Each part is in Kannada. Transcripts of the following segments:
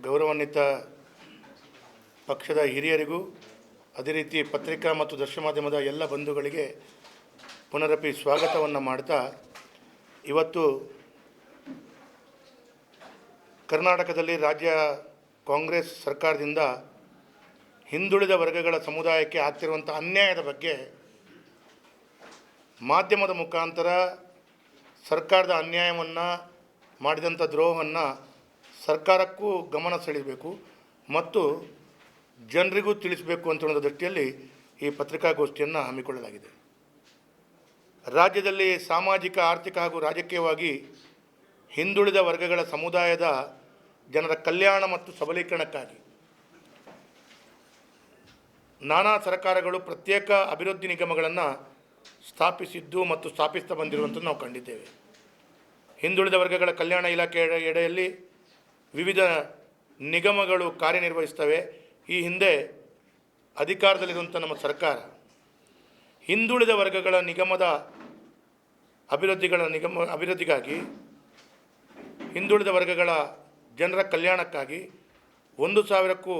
ಗೌರವಾನ್ವಿತ ಪಕ್ಷದ ಹಿರಿಯರಿಗೂ ಅದೇ ರೀತಿ ಪತ್ರಿಕಾ ಮತ್ತು ದೃಶ್ಯ ಮಾಧ್ಯಮದ ಎಲ್ಲ ಬಂಧುಗಳಿಗೆ ಪುನರಪಿ ಸ್ವಾಗತವನ್ನು ಮಾಡ್ತಾ ಇವತ್ತು ಕರ್ನಾಟಕದಲ್ಲಿ ರಾಜ್ಯ ಕಾಂಗ್ರೆಸ್ ಸರ್ಕಾರದಿಂದ ಹಿಂದುಳಿದ ವರ್ಗಗಳ ಸಮುದಾಯಕ್ಕೆ ಆಗ್ತಿರುವಂಥ ಅನ್ಯಾಯದ ಬಗ್ಗೆ ಮಾಧ್ಯಮದ ಮುಖಾಂತರ ಸರ್ಕಾರದ ಅನ್ಯಾಯವನ್ನು ಮಾಡಿದಂಥ ದ್ರೋಹವನ್ನು ಸರ್ಕಾರಕ್ಕೂ ಗಮನ ಸೆಳೆಯಬೇಕು ಮತ್ತು ಜನರಿಗೂ ತಿಳಿಸಬೇಕು ಅಂತ ಅನ್ನೋ ದೃಷ್ಟಿಯಲ್ಲಿ ಈ ಪತ್ರಿಕಾಗೋಷ್ಠಿಯನ್ನು ಹಮ್ಮಿಕೊಳ್ಳಲಾಗಿದೆ. ರಾಜ್ಯದಲ್ಲಿ ಸಾಮಾಜಿಕ, ಆರ್ಥಿಕ ಹಾಗೂ ರಾಜಕೀಯವಾಗಿ ಹಿಂದುಳಿದ ವರ್ಗಗಳ ಸಮುದಾಯದ ಜನರ ಕಲ್ಯಾಣ ಮತ್ತು ಸಬಲೀಕರಣಕ್ಕಾಗಿ ನಾನಾ ಸರ್ಕಾರಗಳು ಪ್ರತ್ಯೇಕ ಅಭಿವೃದ್ಧಿ ನಿಗಮಗಳನ್ನು ಸ್ಥಾಪಿಸಿದ್ದು ಮತ್ತು ಸ್ಥಾಪಿಸ್ತಾ ಬಂದಿರುವಂಥದ್ದು ನಾವು ಕಂಡಿದ್ದೇವೆ. ಹಿಂದುಳಿದ ವರ್ಗಗಳ ಕಲ್ಯಾಣ ಇಲಾಖೆ ಎಡೆಯಲ್ಲಿ ವಿವಿಧ ನಿಗಮಗಳು ಕಾರ್ಯನಿರ್ವಹಿಸ್ತವೆ ಈ ಹಿಂದೆ ಅಧಿಕಾರದಲ್ಲಿರುವಂಥ ನಮ್ಮ ಸರ್ಕಾರ, ಹಿಂದುಳಿದ ವರ್ಗಗಳ ನಿಗಮದ ಅಭಿವೃದ್ಧಿಗಳ ನಿಗಮ, ಅಭಿವೃದ್ಧಿಗಾಗಿ, ಹಿಂದುಳಿದ ವರ್ಗಗಳ ಜನರ ಕಲ್ಯಾಣಕ್ಕಾಗಿ ಒಂದು ಸಾವಿರಕ್ಕೂ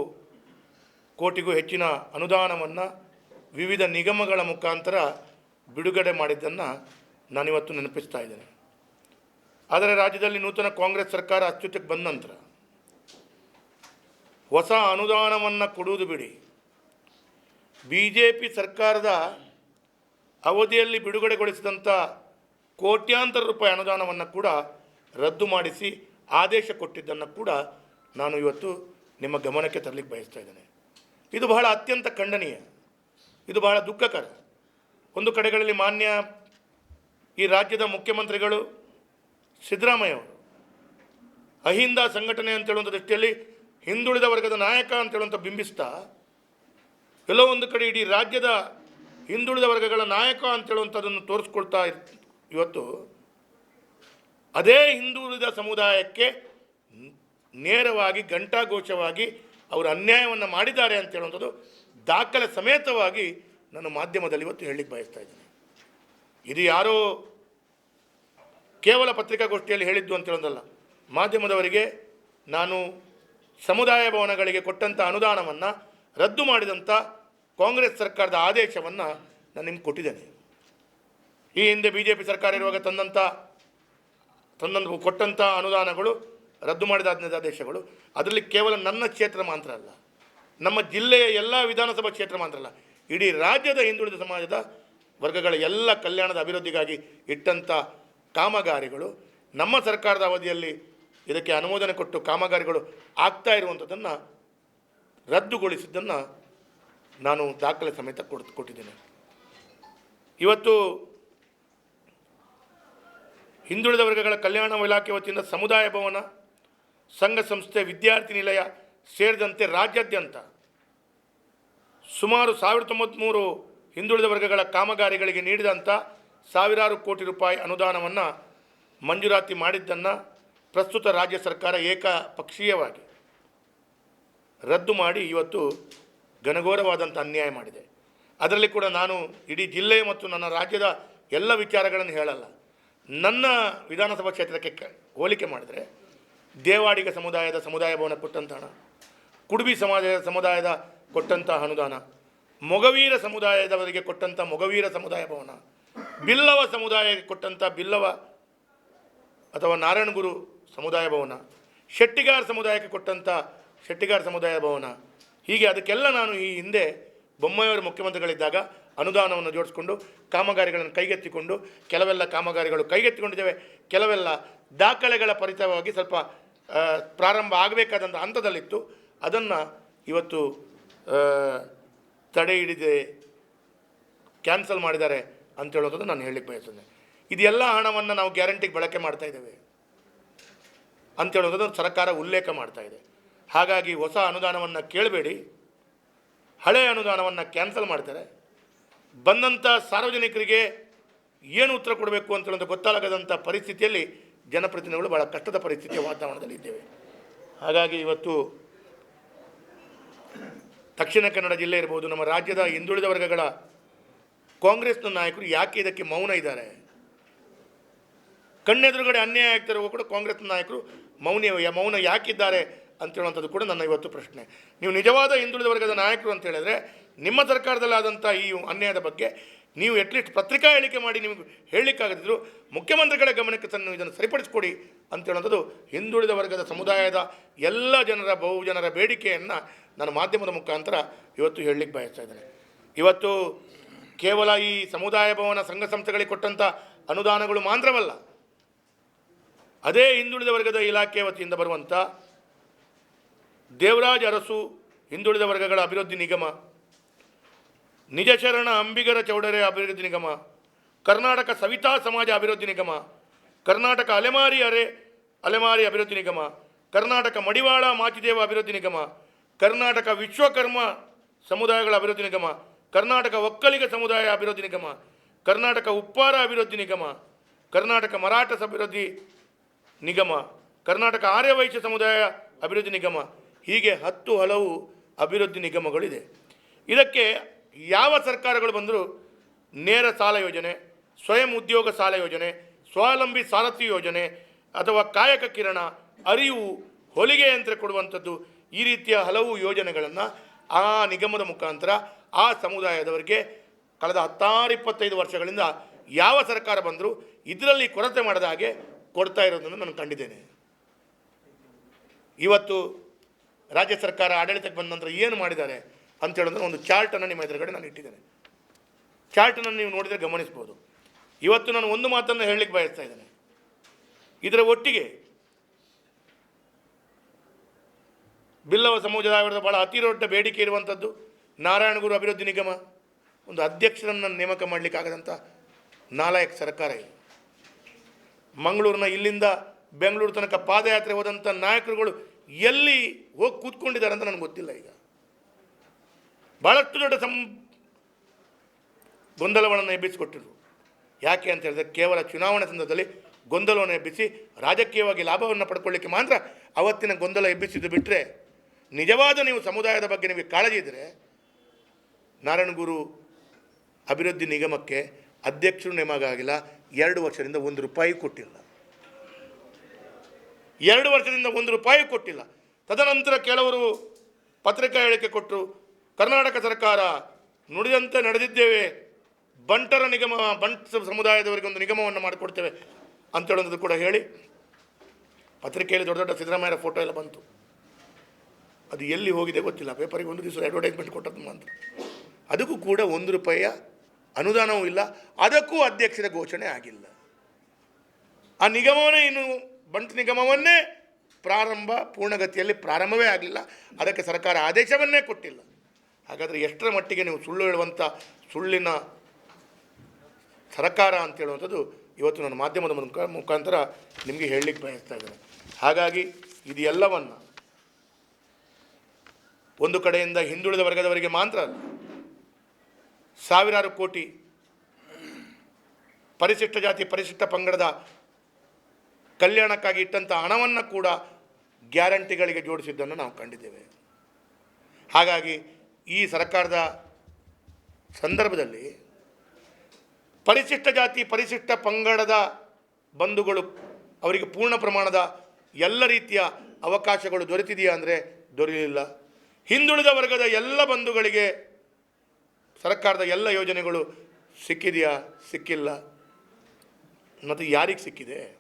ಕೋಟಿಗೂ ಹೆಚ್ಚಿನ ಅನುದಾನವನ್ನು ವಿವಿಧ ನಿಗಮಗಳ ಮುಖಾಂತರ ಬಿಡುಗಡೆ ಮಾಡಿದ್ದನ್ನು ನಾನಿವತ್ತು ನೆನಪಿಸ್ತಾ ಇದ್ದೇನೆ. ಆದರೆ ರಾಜ್ಯದಲ್ಲಿ ನೂತನ ಕಾಂಗ್ರೆಸ್ ಸರ್ಕಾರ ಅಸ್ತಿತ್ವಕ್ಕೆ ಬಂದ ನಂತರ ಹೊಸ ಅನುದಾನವನ್ನು ಕೊಡುವುದು ಬಿಡಿ. ಬಿ ಜೆ ಪಿ ಸರ್ಕಾರದ ಅವಧಿಯಲ್ಲಿ ಬಿಡುಗಡೆಗೊಳಿಸಿದಂಥ ಕೋಟ್ಯಾಂತರ ರೂಪಾಯಿ ಅನುದಾನವನ್ನು ಕೂಡ ರದ್ದು ಮಾಡಿಸಿ ಆದೇಶ ಕೊಟ್ಟಿದ್ದನ್ನು ಕೂಡ ನಾನು ಇವತ್ತು ನಿಮ್ಮ ಗಮನಕ್ಕೆ ತರಲಿಕ್ಕೆ ಬಯಸ್ತಾ ಇದ್ದೇನೆ. ಇದು ಬಹಳ ಅತ್ಯಂತ ಖಂಡನೀಯ. ಇದು ಬಹಳ ದುಃಖಕರ. ಒಂದು ಕಡೆಗಳಲ್ಲಿ ಮಾನ್ಯ ಈ ರಾಜ್ಯದ ಮುಖ್ಯಮಂತ್ರಿಗಳು ಸಿದ್ದರಾಮಯ್ಯ ಅವರು. ಅಹಿಂದ ಸಂಘಟನೆ ಅಂತ ಹೇಳುವಂಥ ದೃಷ್ಟಿಯಲ್ಲಿ ಹಿಂದುಳಿದ ವರ್ಗದ ನಾಯಕ ಅಂತ ಹೇಳುವಂಥ ಬಿಂಬಿಸ್ತಾ, ಎಲ್ಲೋ ಒಂದು ಕಡೆ ಇಡೀ ರಾಜ್ಯದ ಹಿಂದುಳಿದ ವರ್ಗಗಳ ನಾಯಕ ಅಂತ ಹೇಳುವಂಥದ್ದನ್ನು ತೋರಿಸ್ಕೊಳ್ತಾ ಇವತ್ತು ಅದೇ ಹಿಂದುಳಿದ ಸಮುದಾಯಕ್ಕೆ ನೇರವಾಗಿ, ಘಂಟಾಘೋಷವಾಗಿ ಅವರು ಅನ್ಯಾಯವನ್ನು ಮಾಡಿದ್ದಾರೆ ಅಂತ ಹೇಳುವಂಥದ್ದು ದಾಖಲೆ ಸಮೇತವಾಗಿ ನಾನು ಮಾಧ್ಯಮದಲ್ಲಿ ಇವತ್ತು ಹೇಳಲಿಕ್ಕೆ ಬಯಸ್ತಾ ಇದ್ದೀನಿ. ಇದು ಯಾರೋ ಕೇವಲ ಪತ್ರಿಕಾಗೋಷ್ಠಿಯಲ್ಲಿ ಹೇಳಿದ್ದು ಅಂತ ಹೇಳೋದಲ್ಲ. ಮಾಧ್ಯಮದವರಿಗೆ ನಾನು ಸಮುದಾಯ ಭವನಗಳಿಗೆ ಕೊಟ್ಟಂಥ ಅನುದಾನವನ್ನು ರದ್ದು ಮಾಡಿದಂಥ ಕಾಂಗ್ರೆಸ್ ಸರ್ಕಾರದ ಆದೇಶವನ್ನು ನಾನು ನಿಮ್ಗೆ ಕೊಟ್ಟಿದ್ದೇನೆ. ಈ ಹಿಂದೆ ಬಿ ಜೆ ಪಿ ಸರ್ಕಾರ ಇರುವಾಗ ತಂದಂಥ ತಂದಂಥ ಕೊಟ್ಟಂಥ ಅನುದಾನಗಳು ರದ್ದು ಮಾಡಿದ ಆದ- ಆದೇಶಗಳು. ಅದರಲ್ಲಿ ಕೇವಲ ನನ್ನ ಕ್ಷೇತ್ರ ಮಾತ್ರ ಅಲ್ಲ, ನಮ್ಮ ಜಿಲ್ಲೆಯ ಎಲ್ಲ ವಿಧಾನಸಭಾ ಕ್ಷೇತ್ರ ಮಾತ್ರ ಅಲ್ಲ, ಇಡೀ ರಾಜ್ಯದ ಹಿಂದುಳಿದ ಸಮಾಜದ ವರ್ಗಗಳ ಎಲ್ಲ ಕಲ್ಯಾಣದ ಅಭಿವೃದ್ಧಿಗಾಗಿ ಇಟ್ಟಂಥ ಕಾಮಗಾರಿಗಳು, ನಮ್ಮ ಸರ್ಕಾರದ ಅವಧಿಯಲ್ಲಿ ಇದಕ್ಕೆ ಅನುಮೋದನೆ ಕೊಟ್ಟು ಕಾಮಗಾರಿಗಳು ಆಗ್ತಾ ಇರುವಂಥದ್ದನ್ನು ರದ್ದುಗೊಳಿಸಿದ್ದನ್ನು ನಾನು ದಾಖಲೆ ಸಮೇತ ಕೊಟ್ಟು ಕೊಟ್ಟಿದ್ದೇನೆ. ಇವತ್ತು ಹಿಂದುಳಿದ ವರ್ಗಗಳ ಕಲ್ಯಾಣ ಇಲಾಖೆ ವತಿಯಿಂದ ಸಮುದಾಯ ಭವನ, ಸಂಘ ಸಂಸ್ಥೆ, ವಿದ್ಯಾರ್ಥಿ ನಿಲಯ ಸೇರಿದಂತೆ ರಾಜ್ಯಾದ್ಯಂತ ಸುಮಾರು ಸಾವಿರದ ತೊಂಬತ್ತ್ಮೂರು ಹಿಂದುಳಿದ ವರ್ಗಗಳ ಕಾಮಗಾರಿಗಳಿಗೆ ನೀಡಿದಂಥ ಸಾವಿರಾರು ಕೋಟಿ ರೂಪಾಯಿ ಅನುದಾನವನ್ನು ಮಂಜೂರಾತಿ ಮಾಡಿದ್ದನ್ನು ಪ್ರಸ್ತುತ ರಾಜ್ಯ ಸರ್ಕಾರ ಏಕಪಕ್ಷೀಯವಾಗಿ ರದ್ದು ಮಾಡಿ ಇವತ್ತು ಘನಘೋರವಾದಂಥ ಅನ್ಯಾಯ ಮಾಡಿದೆ. ಅದರಲ್ಲಿ ಕೂಡ ನಾನು ಇಡೀ ಜಿಲ್ಲೆ ಮತ್ತು ನನ್ನ ರಾಜ್ಯದ ಎಲ್ಲ ವಿಚಾರಗಳನ್ನು ಹೇಳಲ್ಲ. ನನ್ನ ವಿಧಾನಸಭಾ ಕ್ಷೇತ್ರಕ್ಕೆ ಹೋಲಿಕೆ ಮಾಡಿದರೆ ದೇವಾಡಿಗ ಸಮುದಾಯದ ಸಮುದಾಯ ಭವನ ಕೊಟ್ಟಂಥ ಹಣ ಕುಡುಬಿ ಸಮಾಜದ ಸಮುದಾಯದ ಕೊಟ್ಟಂಥ ಅನುದಾನ, ಮೊಗವೀರ ಸಮುದಾಯದವರಿಗೆ ಕೊಟ್ಟಂಥ ಮೊಗವೀರ ಸಮುದಾಯ ಭವನ ಬಿಲ್ಲವ ಸಮುದಾಯಕ್ಕೆ ಕೊಟ್ಟಂಥ ಬಿಲ್ಲವ ಅಥವಾ ನಾರಾಯಣಗುರು ಸಮುದಾಯ ಭವನ, ಶೆಟ್ಟಿಗಾರ್ ಸಮುದಾಯಕ್ಕೆ ಕೊಟ್ಟಂಥ ಶೆಟ್ಟಿಗಾರ್ ಸಮುದಾಯ ಭವನ. ಹೀಗೆ ಅದಕ್ಕೆಲ್ಲ ನಾನು ಈ ಹಿಂದೆ ಬೊಮ್ಮಾಯಿಯವರು ಮುಖ್ಯಮಂತ್ರಿಗಳಿದ್ದಾಗ ಅನುದಾನವನ್ನು ಜೋಡಿಸ್ಕೊಂಡು ಕಾಮಗಾರಿಗಳನ್ನು ಕೈಗೆತ್ತಿಕೊಂಡು, ಕೆಲವೆಲ್ಲ ಕಾಮಗಾರಿಗಳು ಕೈಗೆತ್ತಿಕೊಂಡಿದ್ದೇವೆ. ಕೆಲವೆಲ್ಲ ದಾಖಲೆಗಳ ಪರಿಚಯವಾಗಿ ಸ್ವಲ್ಪ ಪ್ರಾರಂಭ ಆಗಬೇಕಾದಂಥ ಹಂತದಲ್ಲಿತ್ತು. ಅದನ್ನು ಇವತ್ತು ತಡೆ ಹಿಡಿದೆ, ಕ್ಯಾನ್ಸಲ್ ಮಾಡಿದ್ದಾರೆ. ಅಂತ ಹೇಳೋದನ್ನು ನಾನು ಹೇಳಲಿಕ್ಕೆ ಬಯಸ್ತೇನೆ. ಇದೆಲ್ಲ ಹಣವನ್ನು ನಾವು ಗ್ಯಾರಂಟಿಗೆ ಬಳಕೆ ಮಾಡ್ತಾ ಇದ್ದೇವೆ ಅಂತ ಹೇಳೋದನ್ನು ಸರ್ಕಾರ ಉಲ್ಲೇಖ ಮಾಡ್ತಾ ಇದೆ. ಹಾಗಾಗಿ ಹೊಸ ಅನುದಾನವನ್ನು ಕೇಳಬೇಡಿ. ಹಳೆಯ ಅನುದಾನವನ್ನು ಕ್ಯಾನ್ಸಲ್ ಮಾಡ್ತಾರೆ. ಬಂದಂಥ ಸಾರ್ವಜನಿಕರಿಗೆ ಏನು ಉತ್ತರ ಕೊಡಬೇಕು ಅಂತ ಹೇಳೋದು ಗೊತ್ತಾಗದಂಥ ಪರಿಸ್ಥಿತಿಯಲ್ಲಿ ಜನಪ್ರತಿನಿಧಿಗಳು ಭಾಳ ಕಷ್ಟದ ಪರಿಸ್ಥಿತಿಯ ವಾತಾವರಣದಲ್ಲಿ ಇದ್ದೇವೆ. ಹಾಗಾಗಿ ಇವತ್ತು ದಕ್ಷಿಣ ಕನ್ನಡ ಜಿಲ್ಲೆ ಇರ್ಬೋದು, ನಮ್ಮ ರಾಜ್ಯದ ಹಿಂದುಳಿದ ವರ್ಗಗಳ ಕಾಂಗ್ರೆಸ್ನ ನಾಯಕರು ಯಾಕೆ ಇದಕ್ಕೆ ಮೌನ ಇದ್ದಾರೆ? ಕಣ್ಣೆದುರುಗಡೆ ಅನ್ಯಾಯ ಆಗ್ತಿರುವ ಕೂಡ ಕಾಂಗ್ರೆಸ್ ನಾಯಕರು ಮೌನ ಮೌನ ಯಾಕಿದ್ದಾರೆ ಅಂತ ಹೇಳುವಂಥದ್ದು ಕೂಡ ನನ್ನ ಇವತ್ತು ಪ್ರಶ್ನೆ. ನೀವು ನಿಜವಾದ ಹಿಂದುಳಿದ ವರ್ಗದ ನಾಯಕರು ಅಂತ ಹೇಳಿದ್ರೆ ನಿಮ್ಮ ಸರ್ಕಾರದಲ್ಲಾದಂಥ ಈ ಅನ್ಯಾಯದ ಬಗ್ಗೆ ನೀವು ಅಟ್ಲೀಸ್ಟ್ ಪತ್ರಿಕಾ ಹೇಳಿಕೆ ಮಾಡಿ ನಿಮಗೆ ಹೇಳಲಿಕ್ಕಾಗದಿದ್ರು ಮುಖ್ಯಮಂತ್ರಿಗಳ ಗಮನಕ್ಕೆ ತನ್ನ ಇದನ್ನು ಸರಿಪಡಿಸ್ಕೊಡಿ ಅಂತ ಹೇಳುವಂಥದ್ದು ಹಿಂದುಳಿದ ವರ್ಗದ ಸಮುದಾಯದ ಎಲ್ಲ ಜನರ ಬಹುಜನರ ಬೇಡಿಕೆಯನ್ನು ನಾನು ಮಾಧ್ಯಮದ ಮುಖಾಂತರ ಇವತ್ತು ಹೇಳಲಿಕ್ಕೆ ಬಯಸ್ತಾ ಇದ್ದೇನೆ. ಇವತ್ತು ಕೇವಲ ಈ ಸಮುದಾಯ ಭವನ ಸಂಘ ಸಂಸ್ಥೆಗಳಿಗೆ ಕೊಟ್ಟಂಥ ಅನುದಾನಗಳು ಮಾತ್ರವಲ್ಲ, ಅದೇ ಹಿಂದುಳಿದ ವರ್ಗದ ಇಲಾಖೆ ವತಿಯಿಂದ ಬರುವಂಥ ದೇವರಾಜ್ ಅರಸು ಹಿಂದುಳಿದ ವರ್ಗಗಳ ಅಭಿವೃದ್ಧಿ ನಿಗಮ ನಿಜಶರಣ ಅಂಬಿಗರ ಚೌಡರೆ ಅಭಿವೃದ್ಧಿ ನಿಗಮ, ಕರ್ನಾಟಕ ಸವಿತಾ ಸಮಾಜ ಅಭಿವೃದ್ಧಿ ನಿಗಮ, ಕರ್ನಾಟಕ ಅಲೆಮಾರಿ ಅರೆ ಅಲೆಮಾರಿ ಅಭಿವೃದ್ಧಿ ನಿಗಮ, ಕರ್ನಾಟಕ ಮಡಿವಾಳ ಮಾಚಿದೇವ ಅಭಿವೃದ್ಧಿ ನಿಗಮ, ಕರ್ನಾಟಕ ವಿಶ್ವಕರ್ಮ ಸಮುದಾಯಗಳ ಅಭಿವೃದ್ಧಿ ನಿಗಮ ಕರ್ನಾಟಕ ಒಕ್ಕಲಿಗ ಸಮುದಾಯ ಅಭಿವೃದ್ಧಿ ನಿಗಮ, ಕರ್ನಾಟಕ ಉಪ್ಪಾರ ಅಭಿವೃದ್ಧಿ ನಿಗಮ, ಕರ್ನಾಟಕ ಮರಾಠ ಅಭಿವೃದ್ಧಿ ನಿಗಮ, ಕರ್ನಾಟಕ ಆರ್ಯವೈಶ್ಯ ಸಮುದಾಯ ಅಭಿವೃದ್ಧಿ ನಿಗಮ, ಹೀಗೆ ಹತ್ತು ಹಲವು ಅಭಿವೃದ್ಧಿ ನಿಗಮಗಳಿದೆ. ಇದಕ್ಕೆ ಯಾವ ಸರ್ಕಾರಗಳು ಬಂದರೂ ನೇರ ಸಾಲ ಯೋಜನೆ, ಸ್ವಯಂ ಉದ್ಯೋಗ ಸಾಲ ಯೋಜನೆ, ಸ್ವಾವಲಂಬಿ ಸಾರಥಿ ಯೋಜನೆ ಅಥವಾ ಕಾಯಕ ಕಿರಣ, ಅರಿವು, ಹೊಲಿಗೆ ಯಂತ್ರ ಕೊಡುವಂಥದ್ದು ಈ ರೀತಿಯ ಹಲವು ಯೋಜನೆಗಳನ್ನು ಆ ನಿಗಮದ ಮುಖಾಂತರ ಆ ಸಮುದಾಯದವರಿಗೆ ಕಳೆದ ಹತ್ತಾರು ಇಪ್ಪತ್ತೈದು ವರ್ಷಗಳಿಂದ ಯಾವ ಸರ್ಕಾರ ಬಂದರೂ ಇದರಲ್ಲಿ ಕೊರತೆ ಮಾಡದ ಹಾಗೆ ಕೊಡ್ತಾ ಇರೋದನ್ನು ನಾನು ಕಂಡಿದ್ದೇನೆ. ಇವತ್ತು ರಾಜ್ಯ ಸರ್ಕಾರ ಆಡಳಿತಕ್ಕೆ ಬಂದ ನಂತರ ಏನು ಮಾಡಿದ್ದಾರೆ ಅಂತ ಹೇಳಿದ್ರೆ ಒಂದು ಚಾರ್ಟನ್ನು ನಿಮ್ಮ ಎದುರುಗಡೆ ನಾನು ಇಟ್ಟಿದ್ದೇನೆ. ಚಾರ್ಟನ್ನು ನೀವು ನೋಡಿದರೆ ಗಮನಿಸ್ಬೋದು. ಇವತ್ತು ನಾನು ಒಂದು ಮಾತನ್ನು ಹೇಳಲಿಕ್ಕೆ ಬಯಸ್ತಾ ಇದ್ದೇನೆ. ಇದರ ಒಟ್ಟಿಗೆ ಬಿಲ್ಲವ ಸಮುದಾಯದ ಭಾಳ ಅತಿ ದೊಡ್ಡ ಬೇಡಿಕೆ ಇರುವಂಥದ್ದು ನಾರಾಯಣಗುರು ಅಭಿವೃದ್ಧಿ ನಿಗಮ ಒಂದು ಅಧ್ಯಕ್ಷರನ್ನು ನೇಮಕ ಮಾಡಲಿಕ್ಕಾಗದಂಥ ನಾಲಾಯಕ್ ಸರ್ಕಾರ ಇದು ಮಂಗಳೂರಿನ ಇಲ್ಲಿಂದ ಬೆಂಗಳೂರು ತನಕ ಪಾದಯಾತ್ರೆ ಹೋದಂಥ ನಾಯಕರುಗಳು ಎಲ್ಲಿ ಹೋಗಿ ಕೂತ್ಕೊಂಡಿದ್ದಾರೆ ಅಂತ ನನಗೆ ಗೊತ್ತಿಲ್ಲ ಈಗ. ಭಾಳಷ್ಟು ದೊಡ್ಡ ಸಂ ಗೊಂದಲವನ್ನು ಎಬ್ಬಿಸಿಕೊಟ್ಟಿದ್ರು. ಯಾಕೆ ಅಂತ ಹೇಳಿದ್ರೆ ಕೇವಲ ಚುನಾವಣಾ ಸಂದರ್ಭದಲ್ಲಿ ಗೊಂದಲವನ್ನು ಎಬ್ಬಿಸಿ ರಾಜಕೀಯವಾಗಿ ಲಾಭವನ್ನು ಪಡ್ಕೊಳ್ಳಿಕ್ಕೆ ಮಾತ್ರ ಅವತ್ತಿನ ಗೊಂದಲ ಎಬ್ಬಿಸಿದ್ದು ಬಿಟ್ಟರೆ ನಿಜವಾದ ನೀವು ಸಮುದಾಯದ ಬಗ್ಗೆ ನಿಮಗೆ ಕಾಳಜಿ ಇದ್ದರೆ ನಾರಾಯಣಗುರು ಅಭಿವೃದ್ಧಿ ನಿಗಮಕ್ಕೆ ಅಧ್ಯಕ್ಷರು ನೇಮಕ ಆಗಿಲ್ಲ. ಎರಡು ವರ್ಷದಿಂದ ಒಂದು ರೂಪಾಯಿ ಕೊಟ್ಟಿಲ್ಲ. ಎರಡು ವರ್ಷದಿಂದ ಒಂದು ರೂಪಾಯಿ ಕೊಟ್ಟಿಲ್ಲ. ತದನಂತರ ಕೆಲವರು ಪತ್ರಿಕಾ ಹೇಳಿಕೆ ಕೊಟ್ಟರು, ಕರ್ನಾಟಕ ಸರ್ಕಾರ ನುಡಿದಂತೆ ನಡೆದಿದ್ದೇವೆ. ಬಂಟರ ನಿಗಮ, ಬಂಟ್ ಸಮುದಾಯದವರಿಗೆ ಒಂದು ನಿಗಮವನ್ನು ಮಾಡಿಕೊಡ್ತೇವೆ. ಅಂತ ಹೇಳೋದು ಕೂಡ ಹೇಳಿ, ಪತ್ರಿಕೆಯಲ್ಲಿ ದೊಡ್ಡ ದೊಡ್ಡ ಸಿದ್ದರಾಮಯ್ಯರ ಫೋಟೋ ಎಲ್ಲ ಬಂತು. ಅದು ಎಲ್ಲಿ ಹೋಗಿದೆ ಗೊತ್ತಿಲ್ಲ. ಪೇಪರಿಗೆ ಒಂದು ದಿವಸ ಅಡ್ವರ್ಟೈಸ್ಮೆಂಟ್ ಕೊಟ್ಟದ್ದು ಮಾತ್ರ. ಅದಕ್ಕೂ ಕೂಡ ಒಂದು ರೂಪಾಯಿಯ ಅನುದಾನವೂ ಇಲ್ಲ. ಅದಕ್ಕೂ ಅಧ್ಯಕ್ಷರ ಘೋಷಣೆ ಆಗಿಲ್ಲ. ಆ ನಿಗಮವನ್ನೇ ಇನ್ನು ಬಂಟ್ ನಿಗಮವನ್ನೇ ಪ್ರಾರಂಭ ಪೂರ್ಣಗತಿಯಲ್ಲಿ ಪ್ರಾರಂಭವೇ ಆಗಲಿಲ್ಲ. ಅದಕ್ಕೆ ಸರ್ಕಾರ ಆದೇಶವನ್ನೇ ಕೊಟ್ಟಿಲ್ಲ. ಹಾಗಾದರೆ ಎಷ್ಟರ ಮಟ್ಟಿಗೆ ನೀವು ಸುಳ್ಳು ಹೇಳುವಂಥ ಸುಳ್ಳಿನ ಸರ್ಕಾರ ಅಂತ ಹೇಳುವಂಥದ್ದು ಇವತ್ತು ನನ್ನ ಮಾಧ್ಯಮದ ಮುಖ, ಮುಖಾಂತರ ನಿಮಗೆ ಹೇಳಲಿಕ್ಕೆ ಬಯಸ್ತಾ ಇದ್ದೇನೆ. ಹಾಗಾಗಿ ಇದು ಎಲ್ಲವನ್ನು ಒಂದು ಕಡೆಯಿಂದ ಹಿಂದುಳಿದ ವರ್ಗದವರಿಗೆ ಮಾತ್ರ ಸಾವಿರಾರು ಕೋಟಿ ಪರಿಶಿಷ್ಟ ಜಾತಿ, ಪರಿಶಿಷ್ಟ ಪಂಗಡದ ಕಲ್ಯಾಣಕ್ಕಾಗಿ ಇಟ್ಟಂಥ ಹಣವನ್ನು ಕೂಡ ಗ್ಯಾರಂಟಿಗಳಿಗೆ ಜೋಡಿಸಿದ್ದನ್ನು ನಾವು ಕಂಡಿದ್ದೇವೆ. ಹಾಗಾಗಿ ಈ ಸರ್ಕಾರದ ಸಂದರ್ಭದಲ್ಲಿ ಪರಿಶಿಷ್ಟ ಜಾತಿ, ಪರಿಶಿಷ್ಟ ಪಂಗಡದ ಬಂಧುಗಳು ಅವರಿಗೆ ಪೂರ್ಣ ಪ್ರಮಾಣದ ಎಲ್ಲ ರೀತಿಯ ಅವಕಾಶಗಳು ದೊರೆತಿದೆಯಾ ಅಂದರೆ ದೊರೆಯಲಿಲ್ಲ. ಹಿಂದುಳಿದ ವರ್ಗದ ಎಲ್ಲ ಬಂಧುಗಳಿಗೆ ಸರ್ಕಾರದ ಎಲ್ಲ ಯೋಜನೆಗಳು ಸಿಕ್ಕಿದೆಯಾ? ಸಿಕ್ಕಿಲ್ಲ. ಮತ್ತು ಯಾರಿಗೆ ಸಿಕ್ಕಿದೆ?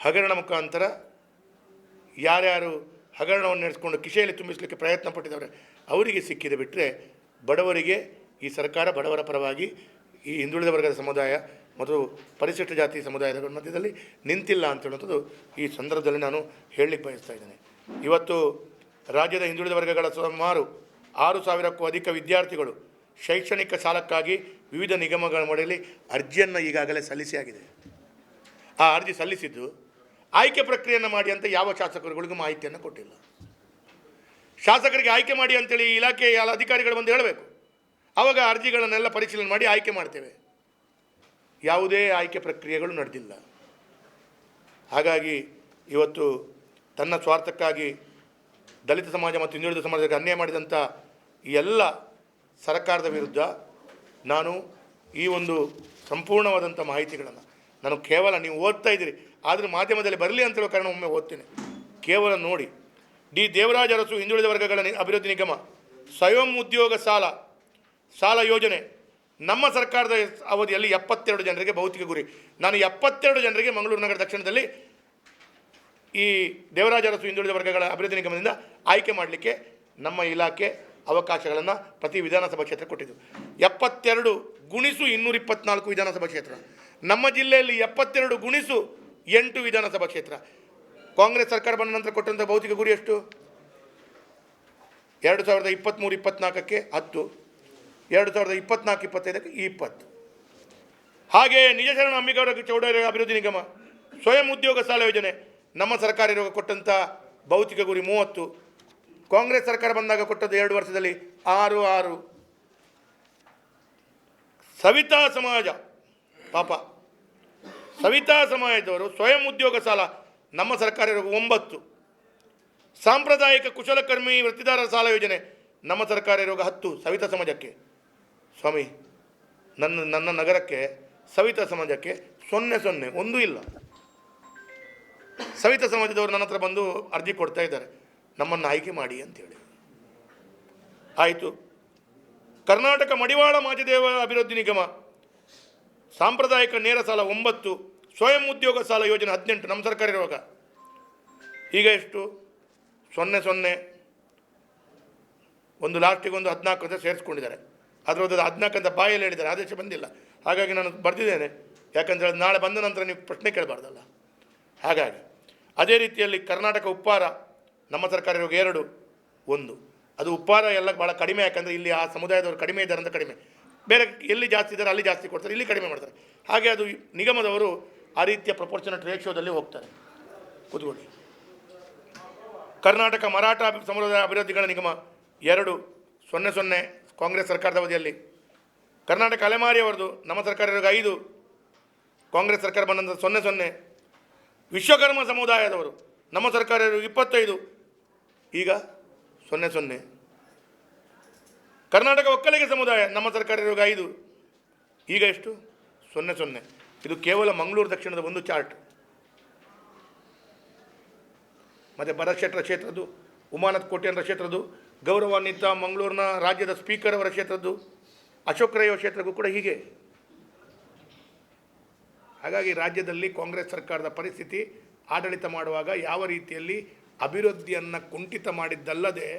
ಹಗರಣ ಮುಖಾಂತರ ಯಾರ್ಯಾರು ಹಗರಣವನ್ನು ನಡೆಸ್ಕೊಂಡು ಕಿಶೆಯಲ್ಲಿ ತುಂಬಿಸಲಿಕ್ಕೆ ಪ್ರಯತ್ನ ಪಟ್ಟಿದ್ದಾರೆ, ಅವರಿಗೆ ಸಿಕ್ಕಿದೆ ಬಿಟ್ಟರೆ ಬಡವರಿಗೆ, ಈ ಸರ್ಕಾರ ಬಡವರ ಪರವಾಗಿ, ಈ ಹಿಂದುಳಿದ ವರ್ಗದ ಸಮುದಾಯ ಮತ್ತು ಪರಿಶಿಷ್ಟ ಜಾತಿ ಸಮುದಾಯದ ಮಧ್ಯದಲ್ಲಿ ನಿಂತಿಲ್ಲ ಅಂತ ಹೇಳುವಂಥದ್ದು ಈ ಸಂದರ್ಭದಲ್ಲಿ ನಾನು ಹೇಳಲಿಕ್ಕೆ ಬಯಸ್ತಾ ಇದ್ದೇನೆ. ಇವತ್ತು ರಾಜ್ಯದ ಹಿಂದುಳಿದ ವರ್ಗಗಳ ಸುಮಾರು ಆರು ಸಾವಿರಕ್ಕೂ ಅಧಿಕ ವಿದ್ಯಾರ್ಥಿಗಳು ಶೈಕ್ಷಣಿಕ ಸಾಲಕ್ಕಾಗಿ ವಿವಿಧ ನಿಗಮಗಳ ಮಡಲಿ ಅರ್ಜಿಯನ್ನು ಈಗಾಗಲೇ ಸಲ್ಲಿಸಿ ಆ ಅರ್ಜಿ ಸಲ್ಲಿಸಿದ್ದು ಆಯ್ಕೆ ಪ್ರಕ್ರಿಯೆಯನ್ನು ಮಾಡಿ ಅಂತ ಯಾವ ಶಾಸಕರುಗಳಿಗೂ ಮಾಹಿತಿಯನ್ನು ಕೊಟ್ಟಿಲ್ಲ. ಶಾಸಕರಿಗೆ ಆಯ್ಕೆ ಮಾಡಿ ಅಂತೇಳಿ ಇಲಾಖೆ ಎಲ್ಲ ಅಧಿಕಾರಿಗಳು ಬಂದು ಹೇಳಬೇಕು. ಆವಾಗ ಅರ್ಜಿಗಳನ್ನೆಲ್ಲ ಪರಿಶೀಲನೆ ಮಾಡಿ ಆಯ್ಕೆ ಮಾಡ್ತೇವೆ. ಯಾವುದೇ ಆಯ್ಕೆ ಪ್ರಕ್ರಿಯೆಗಳು ನಡೆದಿಲ್ಲ. ಹಾಗಾಗಿ ಇವತ್ತು ತನ್ನ ಸ್ವಾರ್ಥಕ್ಕಾಗಿ ದಲಿತ ಸಮಾಜ ಮತ್ತು ಹಿಂದುಳಿದ ಸಮಾಜಕ್ಕೆ ಅನ್ಯಾಯ ಮಾಡಿದಂಥ ಎಲ್ಲ ಸರ್ಕಾರದ ವಿರುದ್ಧ ನಾನು ಈ ಒಂದು ಸಂಪೂರ್ಣವಾದಂಥ ಮಾಹಿತಿಗಳನ್ನು, ನಾನು ಕೇವಲ ನೀವು ಓದ್ತಾ ಇದ್ದೀರಿ, ಆದರೆ ಮಾಧ್ಯಮದಲ್ಲಿ ಬರಲಿ ಅಂತ ಹೇಳೋ ಕಾರಣ ಒಮ್ಮೆ ಓದ್ತೀನಿ. ಕೇವಲ ನೋಡಿ, ಡಿ ದೇವರಾಜ ಅರಸು ಹಿಂದುಳಿದ ವರ್ಗಗಳ ಅಭಿವೃದ್ಧಿ ನಿಗಮ, ಸ್ವಯಂ ಉದ್ಯೋಗ ಸಾಲ ಸಾಲ ಯೋಜನೆ, ನಮ್ಮ ಸರ್ಕಾರದ ಅವಧಿಯಲ್ಲಿ ಎಪ್ಪತ್ತೆರಡು ಜನರಿಗೆ ಭೌತಿಕ ಗುರಿ. ನಾನು ಎಪ್ಪತ್ತೆರಡು ಜನರಿಗೆ ಮಂಗಳೂರು ನಗರ ದಕ್ಷಿಣದಲ್ಲಿ ಈ ದೇವರಾಜ ಅರಸು ಹಿಂದುಳಿದ ವರ್ಗಗಳ ಅಭಿವೃದ್ಧಿ ನಿಗಮದಿಂದ ಆಯ್ಕೆ ಮಾಡಲಿಕ್ಕೆ ನಮ್ಮ ಇಲಾಖೆ ಅವಕಾಶಗಳನ್ನು ಪ್ರತಿ ವಿಧಾನಸಭಾ ಕ್ಷೇತ್ರ ಕೊಟ್ಟಿದ್ದು. ಎಪ್ಪತ್ತೆರಡು ಗುಣಿಸು ಇನ್ನೂರ ಇಪ್ಪತ್ನಾಲ್ಕು ವಿಧಾನಸಭಾ ಕ್ಷೇತ್ರ. ನಮ್ಮ ಜಿಲ್ಲೆಯಲ್ಲಿ ಎಪ್ಪತ್ತೆರಡು ಗುಣಿಸು ಎಂಟು ವಿಧಾನಸಭಾ ಕ್ಷೇತ್ರ. ಕಾಂಗ್ರೆಸ್ ಸರ್ಕಾರ ಬಂದ ನಂತರ ಕೊಟ್ಟಂಥ ಭೌತಿಕ ಗುರಿ ಎಷ್ಟು? ಎರಡು ಸಾವಿರದ ಇಪ್ಪತ್ತ್ಮೂರು ಇಪ್ಪತ್ತ್ನಾಲ್ಕಕ್ಕೆ ಹತ್ತು. ಎರಡು ಸಾವಿರದ ಇಪ್ಪತ್ನಾಲ್ಕು, ಇಪ್ಪತ್ತೈದಕ್ಕೆ ಇಪ್ಪತ್ತು. ಹಾಗೆಯೇ ನಿಜಶರಣ ಅಂಬಿಗೌಡ ಚೌಡರ ಅಭಿವೃದ್ಧಿ ನಿಗಮ, ಸ್ವಯಂ ಉದ್ಯೋಗ ಸಾಲ ಯೋಜನೆ, ನಮ್ಮ ಸರ್ಕಾರ ಇರುವ ಕೊಟ್ಟಂಥ ಭೌತಿಕ ಗುರಿ ಮೂವತ್ತು. ಕಾಂಗ್ರೆಸ್ ಸರ್ಕಾರ ಬಂದಾಗ ಕೊಟ್ಟದ್ದು ಎರಡು ವರ್ಷದಲ್ಲಿ ಆರು ಆರು. ಸವಿತಾ ಸಮಾಜ, ಪಾಪ. ಸವಿತಾ ಸಮಾಜದವರು ಸ್ವಯಂ ಉದ್ಯೋಗ ಸಾಲ, ನಮ್ಮ ಸರ್ಕಾರ ಒಂಬತ್ತು. ಸಾಂಪ್ರದಾಯಿಕ ಕುಶಲಕರ್ಮಿ ವೃತ್ತಿದಾರರ ಸಾಲ ಯೋಜನೆ, ನಮ್ಮ ಸರ್ಕಾರ ಇರುವಾಗ ಹತ್ತು ಸವಿತಾ ಸಮಾಜಕ್ಕೆ. ಸ್ವಾಮಿ, ನನ್ನ ನನ್ನ ನಗರಕ್ಕೆ ಸವಿತಾ ಸಮಾಜಕ್ಕೆ ಸೊನ್ನೆ ಸೊನ್ನೆ, ಒಂದೂ ಇಲ್ಲ. ಸವಿತಾ ಸಮಾಜದವರು ನನ್ನ ಹತ್ರ ಬಂದು ಅರ್ಜಿ ಕೊಡ್ತಾ ಇದ್ದಾರೆ. ನಮ್ಮನ್ನು ಆಯ್ಕೆ ಮಾಡಿ ಅಂತೇಳಿ ಆಯಿತು. ಕರ್ನಾಟಕ ಮಡಿವಾಳ ಮಾಜದೇವ ಅಭಿವೃದ್ಧಿ ನಿಗಮ, ಸಾಂಪ್ರದಾಯಿಕ ನೇರ ಸಾಲ ಒಂಬತ್ತು, ಸ್ವಯಂ ಉದ್ಯೋಗ ಸಾಲ ಯೋಜನೆ ಹದಿನೆಂಟು ನಮ್ಮ ಸರ್ಕಾರ ಇರುವಾಗ. ಈಗ ಎಷ್ಟು? ಸೊನ್ನೆ ಸೊನ್ನೆ. ಒಂದು ಲಾಸ್ಟಿಗೆ ಒಂದು ಹದಿನಾಲ್ಕು ಅಂತ ಸೇರಿಸ್ಕೊಂಡಿದ್ದಾರೆ. ಅದರ ಒಂದು ಹದಿನಾಲ್ಕು ಅಂತ ಬಾಯಲ್ಲಿ ಹೇಳಿದ್ದಾರೆ. ಆದೇಶ ಬಂದಿಲ್ಲ. ಹಾಗಾಗಿ ನಾನು ಬರೆದಿದ್ದೇನೆ. ಯಾಕಂದರೆ ನಾಳೆ ಬಂದ ನಂತರ ನೀವು ಪ್ರಶ್ನೆ ಕೇಳಬಾರ್ದಲ್ಲ. ಹಾಗಾಗಿ, ಅದೇ ರೀತಿಯಲ್ಲಿ ಕರ್ನಾಟಕ ಉಪ್ಪಾರ ನಮ್ಮ ಸರ್ಕಾರ ಇರೋ ಎರಡು, ಒಂದು. ಅದು ಉಪ್ಪಾರ ಎಲ್ಲ ಭಾಳ ಕಡಿಮೆ, ಯಾಕಂದರೆ ಇಲ್ಲಿ ಆ ಸಮುದಾಯದವರು ಕಡಿಮೆ ಇದ್ದಾರೆ ಅಂತ ಕಡಿಮೆ. ಬೇರೆ ಎಲ್ಲಿ ಜಾಸ್ತಿ ಇದ್ದಾರೆ ಅಲ್ಲಿ ಜಾಸ್ತಿ ಕೊಡ್ತಾರೆ, ಇಲ್ಲಿ ಕಡಿಮೆ ಮಾಡ್ತಾರೆ. ಹಾಗೆ ಅದು ನಿಗಮದವರು ಆ ರೀತಿಯ ಪ್ರಪೋರ್ಷನಟ್ ಶೋದಲ್ಲಿ ಹೋಗ್ತಾರೆ. ಕೂತ್ಕೊಳ್ಳಿ. ಕರ್ನಾಟಕ ಮರಾಠ ಸಮುದಾಯ ಅಭಿವೃದ್ಧಿಗಳ ನಿಗಮ ಎರಡು, ಸೊನ್ನೆ ಸೊನ್ನೆ ಕಾಂಗ್ರೆಸ್ ಸರ್ಕಾರದ ಅವಧಿಯಲ್ಲಿ. ಕರ್ನಾಟಕ ಅಲೆಮಾರಿ ಅವರದು, ನಮ್ಮ ಸರ್ಕಾರ ಇರೋದು ಐದು, ಕಾಂಗ್ರೆಸ್ ಸರ್ಕಾರ ಬಂದಂಥ ಸೊನ್ನೆ ಸೊನ್ನೆ. ವಿಶ್ವಕರ್ಮ ಸಮುದಾಯದವರು, ನಮ್ಮ ಸರ್ಕಾರ ಇರೋದು ಇಪ್ಪತ್ತೈದು ಈಗ ಸೊನ್ನೆ ಸೊನ್ನೆ. ಕರ್ನಾಟಕ ಒಕ್ಕಲಿಗ ಸಮುದಾಯ, ನಮ್ಮ ಸರ್ಕಾರ ಇರುವಾಗ ಐದು. ಈಗ ಎಷ್ಟು? ಸೊನ್ನೆ ಸೊನ್ನೆ. ಇದು ಕೇವಲ ಮಂಗಳೂರು ದಕ್ಷಿಣದ ಒಂದು ಚಾರ್ಟ್. ಮತ್ತು ಬರಕ್ಷೇತ್ರ ಕ್ಷೇತ್ರದ್ದು ಉಮಾನತ್ ಕೋಟ್ಯನರ ಕ್ಷೇತ್ರದ್ದು ಗೌರವಾನ್ವಿತ ಮಂಗಳೂರಿನ ರಾಜ್ಯದ ಸ್ಪೀಕರ್ ಅವರ ಕ್ಷೇತ್ರದ್ದು, ಅಶೋಕ್ ರೈ ಕ್ಷೇತ್ರಕ್ಕೂ ಕೂಡ ಹೀಗೆ. ಹಾಗಾಗಿ ರಾಜ್ಯದಲ್ಲಿ ಕಾಂಗ್ರೆಸ್ ಸರ್ಕಾರದ ಪರಿಸ್ಥಿತಿ ಆಡಳಿತ ಮಾಡುವಾಗ ಯಾವ ರೀತಿಯಲ್ಲಿ ಅಭಿವೃದ್ಧಿಯನ್ನು ಕುಂಠಿತ ಮಾಡಿದ್ದಲ್ಲದೆ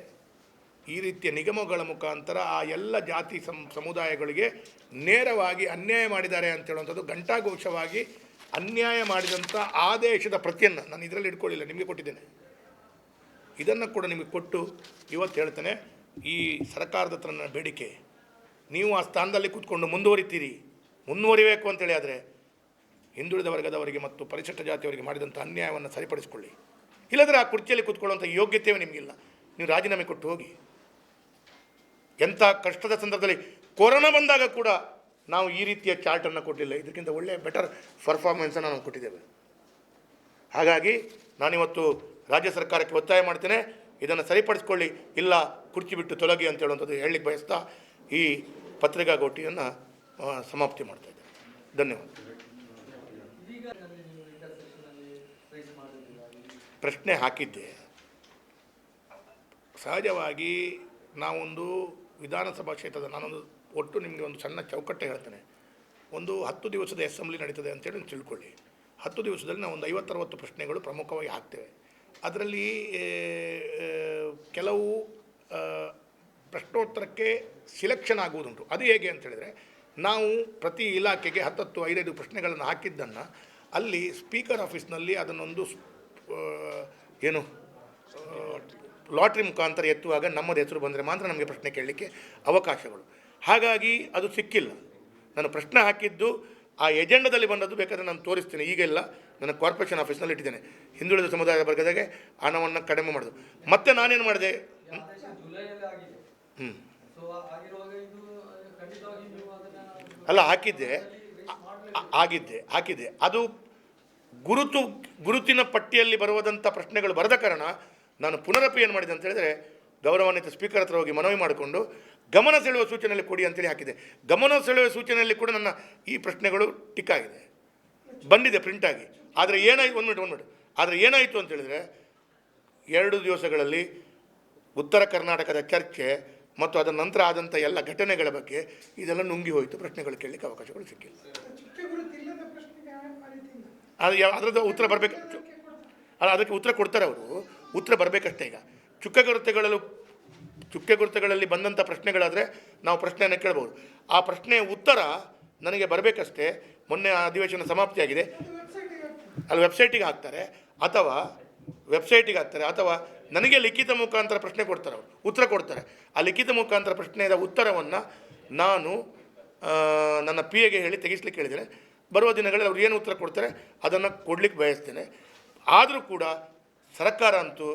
ಈ ರೀತಿಯ ನಿಗಮಗಳ ಮುಖಾಂತರ ಆ ಎಲ್ಲ ಜಾತಿ ಸಂ, ಸಮುದಾಯಗಳಿಗೆ ನೇರವಾಗಿ ಅನ್ಯಾಯ ಮಾಡಿದ್ದಾರೆ ಅಂತ ಹೇಳುವಂಥದ್ದು ಘಂಟಾಘೋಷವಾಗಿ ಅನ್ಯಾಯ ಮಾಡಿದಂಥ ಆದೇಶದ ಪ್ರತಿಯನ್ನು ನಾನು ಇದರಲ್ಲಿ ಇಟ್ಕೊಳ್ಳಿಲ್ಲ ನಿಮಗೆ ಕೊಟ್ಟಿದ್ದೇನೆ. ಇದನ್ನು ಕೂಡ ನಿಮಗೆ ಕೊಟ್ಟು ಇವತ್ತು ಹೇಳ್ತೇನೆ, ಈ ಸರ್ಕಾರದ ಹತ್ರ ನನ್ನ ಬೇಡಿಕೆ, ನೀವು ಆ ಸ್ಥಾನದಲ್ಲಿ ಕೂತ್ಕೊಂಡು ಮುಂದುವರಿತೀರಿ, ಮುಂದುವರಿಬೇಕು ಅಂತೇಳಿ ಆದರೆ ಹಿಂದುಳಿದ ವರ್ಗದವರಿಗೆ ಮತ್ತು ಪರಿಶಿಷ್ಟ ಜಾತಿಯವರಿಗೆ ಮಾಡಿದಂಥ ಅನ್ಯಾಯವನ್ನು ಸರಿಪಡಿಸಿಕೊಳ್ಳಿ. ಇಲ್ಲದ್ರೆ ಆ ಕುರ್ಚಿಯಲ್ಲಿ ಕೂತ್ಕೊಳ್ಳುವಂಥ ಯೋಗ್ಯತೆಯೇ ನಿಮಗಿಲ್ಲ. ನೀವು ರಾಜೀನಾಮೆ ಕೊಟ್ಟು ಹೋಗಿ. ಎಂಥ ಕಷ್ಟದ ಸಂದರ್ಭದಲ್ಲಿ ಕೊರೋನಾ ಬಂದಾಗ ಕೂಡ ನಾವು ಈ ರೀತಿಯ ಚಾರ್ಟನ್ನು ಕೊಟ್ಟಿಲ್ಲ. ಇದಕ್ಕಿಂತ ಒಳ್ಳೆಯ ಬೆಟರ್ ಪರ್ಫಾರ್ಮೆನ್ಸನ್ನು ನಾವು ಕೊಟ್ಟಿದ್ದೇವೆ. ಹಾಗಾಗಿ ನಾನಿವತ್ತು ರಾಜ್ಯ ಸರ್ಕಾರಕ್ಕೆ ಒತ್ತಾಯ ಮಾಡ್ತೇನೆ. ಇದನ್ನು ಸರಿಪಡಿಸ್ಕೊಳ್ಳಿ. ಇಲ್ಲ ಕುರ್ಚಿ ಬಿಟ್ಟು ತೊಲಗಿ ಅಂತ ಹೇಳುವಂಥದ್ದು ಹೇಳಲಿಕ್ಕೆ ಬಯಸ್ತಾ ಈ ಪತ್ರಿಕಾಗೋಟಿಯನ್ನು ಸಮಾಪ್ತಿ ಮಾಡ್ತಾ ಇದ್ದೇನೆ. ಧನ್ಯವಾದ. ಪ್ರಶ್ನೆ ಹಾಕಿದ್ದೆ. ಸಹಜವಾಗಿ ನಾವೊಂದು ವಿಧಾನಸಭಾ ಕ್ಷೇತ್ರದ ನಾನೊಂದು ಒಟ್ಟು ನಿಮಗೆ ಒಂದು ಸಣ್ಣ ಚೌಕಟ್ಟೆ ಹೇಳ್ತೇನೆ. ಒಂದು ಹತ್ತು ದಿವಸದ ಅಸೆಂಬ್ಲಿ ನಡೀತದೆ ಅಂತೇಳಿ ನೀವು ತಿಳ್ಕೊಳ್ಳಿ. ಹತ್ತು ದಿವಸದಲ್ಲಿ ನಾವು ಒಂದು ಐವತ್ತರವತ್ತು ಪ್ರಶ್ನೆಗಳು ಪ್ರಮುಖವಾಗಿ ಹಾಕ್ತೇವೆ. ಅದರಲ್ಲಿ ಕೆಲವು ಪ್ರಶ್ನೋತ್ತರಕ್ಕೆ ಸಿಲೆಕ್ಷನ್ ಆಗುವುದುಂಟು. ಅದು ಹೇಗೆ ಅಂತ ಹೇಳಿದರೆ, ನಾವು ಪ್ರತಿ ಇಲಾಖೆಗೆ ಹತ್ತತ್ತು ಐದೈದು ಪ್ರಶ್ನೆಗಳನ್ನು ಹಾಕಿದ್ದನ್ನು ಅಲ್ಲಿ ಸ್ಪೀಕರ್ ಆಫೀಸ್ನಲ್ಲಿ ಅದನ್ನೊಂದು ಏನು ಲಾಟ್ರಿ ಮುಖಾಂತರ ಎತ್ತುವಾಗ ನಮ್ಮದು ಹೆಸರು ಬಂದರೆ ಮಾತ್ರ ನಮಗೆ ಪ್ರಶ್ನೆ ಕೇಳಲಿಕ್ಕೆ ಅವಕಾಶಗಳು. ಹಾಗಾಗಿ ಅದು ಸಿಕ್ಕಿಲ್ಲ. ನಾನು ಪ್ರಶ್ನೆ ಹಾಕಿದ್ದು ಆ ಎಜೆಂಡದಲ್ಲಿ ಬಂದದ್ದು ಬೇಕಾದರೆ ನಾನು ತೋರಿಸ್ತೀನಿ. ಈಗೆಲ್ಲ ನನ್ನ ಕಾರ್ಪೊರೇಷನ್ ಆಫೀಸ್ನಲ್ಲಿ ಇಟ್ಟಿದ್ದೇನೆ. ಹಿಂದುಳಿದ ಸಮುದಾಯದ ವರ್ಗದಾಗೆ ಹಣವನ್ನು ಕಡಿಮೆ ಮಾಡೋದು. ಮತ್ತೆ ನಾನೇನು ಮಾಡಿದೆ? ಹ್ಞೂ ಅಲ್ಲ, ಹಾಕಿದ್ದೆ. ಆಗಿದ್ದೆ ಹಾಕಿದ್ದೆ. ಅದು ಗುರುತು ಗುರುತಿನ ಪಟ್ಟಿಯಲ್ಲಿ ಬರುವುದಂಥ ಪ್ರಶ್ನೆಗಳು ಬರದ ಕಾರಣ ನಾನು ಪುನರಪಿ ಏನು ಮಾಡಿದೆ ಅಂತ ಹೇಳಿದರೆ, ಗೌರವಾನ್ವಿತ ಸ್ಪೀಕರ್ ಹತ್ರ ಹೋಗಿ ಮನವಿ ಮಾಡಿಕೊಂಡು ಗಮನ ಸೆಳೆಯುವ ಸೂಚನೆಯಲ್ಲಿ ಕೊಡಿ ಅಂತೇಳಿ ಹಾಕಿದೆ. ಗಮನ ಸೆಳೆಯುವ ಸೂಚನೆಯಲ್ಲಿ ಕೂಡ ನನ್ನ ಈ ಪ್ರಶ್ನೆಗಳು ಟಿಕ್ ಆಗಿದೆ. ಬಂದಿದೆ ಪ್ರಿಂಟಾಗಿ ಆದರೆ ಏನಾಯ್ತು, ಒಂದು ಮಿನಿಟ್ ಒಂದು ಮಿನಿಟ್ ಆದರೆ ಏನಾಯಿತು ಅಂತ ಹೇಳಿದರೆ, ಎರಡು ದಿವಸಗಳಲ್ಲಿ ಉತ್ತರ ಕರ್ನಾಟಕದ ಚರ್ಚೆ ಮತ್ತು ಅದರ ನಂತರ ಆದಂಥ ಎಲ್ಲ ಘಟನೆಗಳ ಬಗ್ಗೆ ಇದೆಲ್ಲ ನುಂಗಿ ಹೋಯಿತು. ಪ್ರಶ್ನೆಗಳು ಕೇಳಲಿಕ್ಕೆ ಅವಕಾಶಗಳು ಸಿಕ್ಕಿಲ್ಲ ಚುಕ್ಕೆ ಗುರುತಿಲ್ಲದ ಪ್ರಶ್ನೆಗೆ ಆ ರೀತಿ ಇಲ್ಲ ಅದು ಅದರದ್ದು ಉತ್ತರ ಬರಬೇಕು. ಅಲ್ಲ, ಅದಕ್ಕೆ ಉತ್ತರ ಕೊಡ್ತಾರೆ ಅವರು. ಉತ್ತರ ಬರಬೇಕಷ್ಟೇ ಈಗ. ಚುಕ್ಕೆ ಗುರುತುಗಳಲ್ಲೂ ಚುಕ್ಕೆ ಗುರುತುಗಳಲ್ಲಿ ಬಂದಂಥ ಪ್ರಶ್ನೆಗಳಾದರೆ ನಾವು ಪ್ರಶ್ನೆಯನ್ನು ಕೇಳ್ಬೋದು. ಆ ಪ್ರಶ್ನೆಯ ಉತ್ತರ ನನಗೆ ಬರಬೇಕಷ್ಟೇ. ಮೊನ್ನೆ ಆ ಅಧಿವೇಶನ ಸಮಾಪ್ತಿಯಾಗಿದೆ. ಅಲ್ಲಿ ವೆಬ್ಸೈಟಿಗೆ ಹಾಕ್ತಾರೆ. ಅಥವಾ ವೆಬ್ಸೈಟಿಗೆ ಹಾಕ್ತಾರೆ. ಅಥವಾ ನನಗೆ ಲಿಖಿತ ಮುಖಾಂತರ ಪ್ರಶ್ನೆ ಕೊಡ್ತಾರೆ ಅವರು. ಉತ್ತರ ಕೊಡ್ತಾರೆ. ಆ ಲಿಖಿತ ಮುಖಾಂತರ ಪ್ರಶ್ನೆಯ ಉತ್ತರವನ್ನು ನಾನು ನನ್ನ ಪಿ ಎಗೆ ಹೇಳಿ ತೆಗೆಸ್ಲಿಕ್ಕೆ ಹೇಳಿದ್ದೇನೆ. ಬರುವ ದಿನಗಳಲ್ಲಿ ಅವ್ರು ಏನು ಉತ್ತರ ಕೊಡ್ತಾರೆ ಅದನ್ನು ಕೊಡಲಿಕ್ಕೆ ಬಯಸ್ತೇನೆ. ಆದರೂ ಕೂಡ ಸರ್ಕಾರ ಅಂತೂ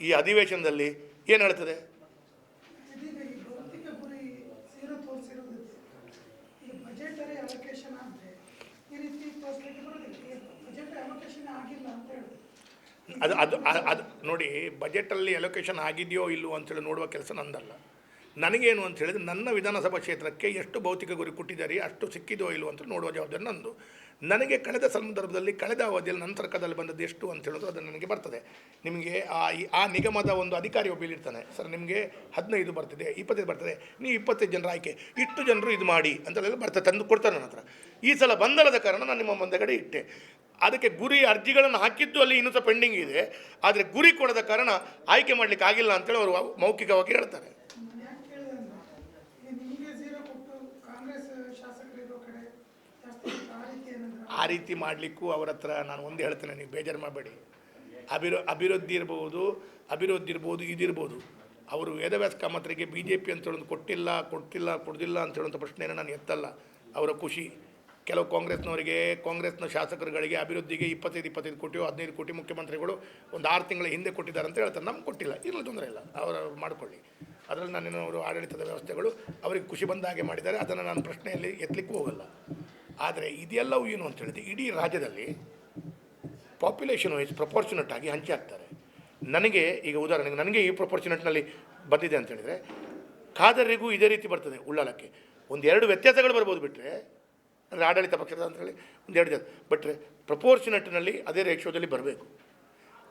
ಈ ಅಧಿವೇಶನದಲ್ಲಿ ಏನು ಹೇಳ್ತದೆ? ಅದು ಅದು ಅದು ನೋಡಿ ಬಜೆಟಲ್ಲಿ ಅಲೊಕೇಶನ್ ಆಗಿದೆಯೋ ಇಲ್ಲವೋ ಅಂತೇಳಿ ನೋಡುವ ಕೆಲಸ ನಂದಲ್ಲ. ನನಗೇನು ಅಂತ ಹೇಳಿದ್ರೆ, ನನ್ನ ವಿಧಾನಸಭಾ ಕ್ಷೇತ್ರಕ್ಕೆ ಎಷ್ಟು ಭೌತಿಕ ಗುರಿ ಕೊಟ್ಟಿದ್ದಾರೆ, ಅಷ್ಟು ಸಿಕ್ಕಿದೋ ಇಲ್ಲವೋ ಅಂತ ನೋಡುವ ಜವಾಬ್ದಾರಿ ನಂದು. ನನಗೆ ಕಳೆದ ಸಂದರ್ಭದಲ್ಲಿ, ಕಳೆದ ಅವಧಿಯಲ್ಲಿ ನನ್ನ ಸರ್ಕಾರದಲ್ಲಿ ಬಂದದ್ದು ಎಷ್ಟು ಅಂತ ಹೇಳಿದ್ರು ಅದು ನನಗೆ ಬರ್ತದೆ. ನಿಮಗೆ ಆ ಆ ನಿಗಮದ ಒಂದು ಅಧಿಕಾರಿ ಒಬ್ಬ ಇರ್ತಾನೆ ಸರ್, ನಿಮಗೆ ಹದಿನೈದು ಬರ್ತಿದೆ, ಇಪ್ಪತ್ತೈದು ಬರ್ತದೆ, ನೀವು ಇಪ್ಪತ್ತೈದು ಜನರ ಆಯ್ಕೆ, ಇಷ್ಟು ಜನರು ಇದು ಮಾಡಿ ಅಂತೆಲ್ಲ ಬರ್ತದೆ, ತಂದು ಕೊಡ್ತಾರೆ ನನ್ನ ಈ ಸಲ ಬಂದಲದ ಕಾರಣ ನಾನು ನಿಮ್ಮ ಮುಂದೆಗಡೆ ಇಟ್ಟೆ. ಅದಕ್ಕೆ ಗುರಿ ಅರ್ಜಿಗಳನ್ನು ಹಾಕಿದ್ದು ಅಲ್ಲಿ ಇನ್ನೂ ಸಹ ಪೆಂಡಿಂಗ್ ಇದೆ. ಆದರೆ ಗುರಿ ಕೊಡದ ಕಾರಣ ಆಯ್ಕೆ ಮಾಡಲಿಕ್ಕೆ ಆಗಿಲ್ಲ ಅಂತೇಳಿ ಅವರು ಮೌಖಿಕವಾಗಿ ಹೇಳ್ತಾರೆ ನಾನು ಯಾಕೆ ಕೇಳಿದೆ ಅಂದರೆ ಈಗ ನಿಮಗೆ ಝೀರೋ ಕೊಟ್ಟು ಕಾಂಗ್ರೆಸ್ ಶಾಸಕರು ಇರೋ ಕಡೆ ಜಾಸ್ತಿ ಆ ರೀತಿ ಏನಾದ್ರು ಆ ರೀತಿ ಮಾಡಲಿಕ್ಕೂ ಅವ್ರ ಹತ್ರ ನಾನು ಒಂದು ಹೇಳ್ತೇನೆ, ನೀವು ಬೇಜಾರು ಮಾಡಬೇಡಿ. ಅಭಿವೃ ಅಭಿವೃದ್ಧಿ ಇರ್ಬೋದು ಅಭಿವೃದ್ಧಿ ಇರ್ಬೋದು, ಇದಿರ್ಬೋದು. ಅವರು ವೇದವ್ಯಾಸ ಕಾಮತ್ರಿಗೆ ಬಿ ಜೆ ಪಿ ಅಂತೇಳಿ ಕೊಟ್ಟಿಲ್ಲ, ಕೊಡ್ತಿಲ್ಲ, ಕೊಡ್ದಿಲ್ಲ ಅಂತ ಹೇಳುವಂಥ ಪ್ರಶ್ನೆಯನ್ನು ನಾನು ಎತ್ತಲ್ಲ. ಅವರ ಖುಷಿ. ಕೆಲವು ಕಾಂಗ್ರೆಸ್ನವರಿಗೆ, ಕಾಂಗ್ರೆಸ್ನ ಶಾಸಕರುಗಳಿಗೆ ಅಭಿವೃದ್ಧಿಗೆ ಇಪ್ಪತ್ತೈದು ಇಪ್ಪತ್ತೈದು ಕೋಟಿ ಹದಿನೈದು ಕೋಟಿ ಮುಖ್ಯಮಂತ್ರಿಗಳು ಒಂದು ಆರು ತಿಂಗಳ ಹಿಂದೆ ಕೊಟ್ಟಿದ್ದಾರೆ ಅಂತ ಹೇಳ್ತಾರೆ. ನಮ್ಗೆ ಕೊಟ್ಟಿಲ್ಲ. ಇರಲಿ ತೊಂದರೆ ಇಲ್ಲ. ಅವರು ಮಾಡಿಕೊಳ್ಳಿ. ಅದರಲ್ಲಿ ನಾನೇನು ಅವರು ಆಡಳಿತದ ವ್ಯವಸ್ಥೆಗಳು, ಅವರಿಗೆ ಖುಷಿ ಬಂದ ಹಾಗೆ ಮಾಡಿದ್ದಾರೆ. ಅದನ್ನು ನಾನು ಪ್ರಶ್ನೆಯಲ್ಲಿ ಎತ್ತಲಿಕ್ಕೂ ಹೋಗಲ್ಲ. ಆದರೆ ಇದೆಲ್ಲವೂ ಏನು ಅಂತ ಹೇಳಿದ್ರೆ ಇಡೀ ರಾಜ್ಯದಲ್ಲಿ ಪಾಪ್ಯುಲೇಷನ್ ವೈಸ್ ಪ್ರಪೋರ್ಚುನೇಟ್ ಆಗಿ ಹಂಚಿ ಹಾಕ್ತಾರೆ. ನನಗೆ ಈಗ ಉದಾಹರಣೆಗೆ ನನಗೆ ಈ ಪ್ರಪೋರ್ಚುನೇಟ್ನಲ್ಲಿ ಬಂದಿದೆ ಅಂತ ಹೇಳಿದರೆ ಖಾದರಿಗೂ ಇದೇ ರೀತಿ ಬರ್ತದೆ ಉಳ್ಳಾಲಕ್ಕೆ. ಒಂದು ಎರಡು ವ್ಯತ್ಯಾಸಗಳು ಬರ್ಬೋದು ಬಿಟ್ಟರೆ ಅಂದರೆ ಆಡಳಿತ ಪಕ್ಷದ ಅಂತ ಹೇಳಿ ಒಂದು ಎರಡು ಜನ ಬಿಟ್ಟರೆ ಪ್ರಪೋರ್ಚುನೇಟ್ನಲ್ಲಿ ಅದೇ ರೇಷೋದಲ್ಲಿ ಬರಬೇಕು.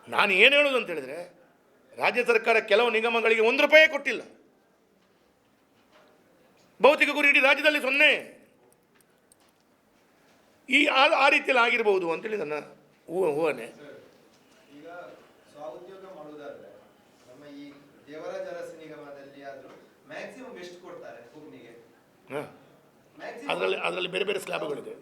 ನಾನು ಏನು ಹೇಳೋದು ಅಂತ ಹೇಳಿದರೆ, ರಾಜ್ಯ ಸರ್ಕಾರ ಕೆಲವು ನಿಗಮಗಳಿಗೆ ಒಂದು ರೂಪಾಯಿ ಕೊಟ್ಟಿಲ್ಲ. ಭೌತಿಕ ಗುರಿ ಇಡೀ ರಾಜ್ಯದಲ್ಲಿ ಸೊನ್ನೆ. ಈ ಆ ಆ ರೀತಿಯಲ್ಲಿ ಆಗಿರ್ಬೋದು ಅಂತೇಳಿ ನನ್ನ ಊ ಹೂವನೆ ಹಾಂ. ಅದರಲ್ಲಿ ಅದರಲ್ಲಿ ಬೇರೆ ಬೇರೆ ಸ್ಲ್ಯಾಬ್ಗಳಿದೆ